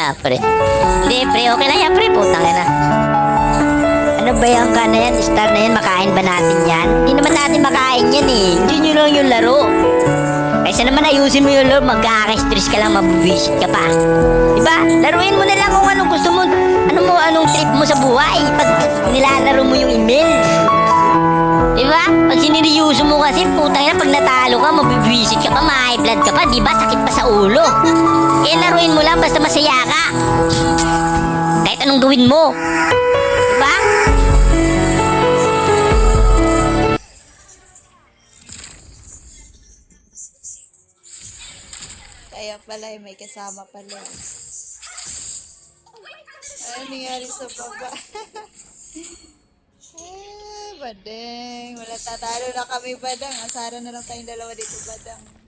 Ah, pre. Hindi, pre. Okay lang yan, pre. Putang ina. Ano ba yung ka na yan? Star na yan? Makain ba natin yan? Hindi naman natin makain yan eh. Hindi nyo lang yung laro. Kaysa naman ayusin mo yung laro, magkaka-stress ka lang, mabubisit ka pa. Diba? Laruin mo na lang kung anong gusto mo. Ano mo, anong trip mo sa buhay. Pag nilalaro mo yung email. Diba? Pag siniryoso mo kasi, putang ina, pag natalo ka, mabibisit ka pa, ma blood ka pa, diba? Sakit pa sa ulo. Eh, laruin mo lang, basta masaya ka. Anong gawin mo. Diba? Kaya pala eh, may kasama pala. Ano nangyari sa baba? ah, badeng. Wala tatalo na kami, badang. Asara na lang tayong dalawa dito, badang.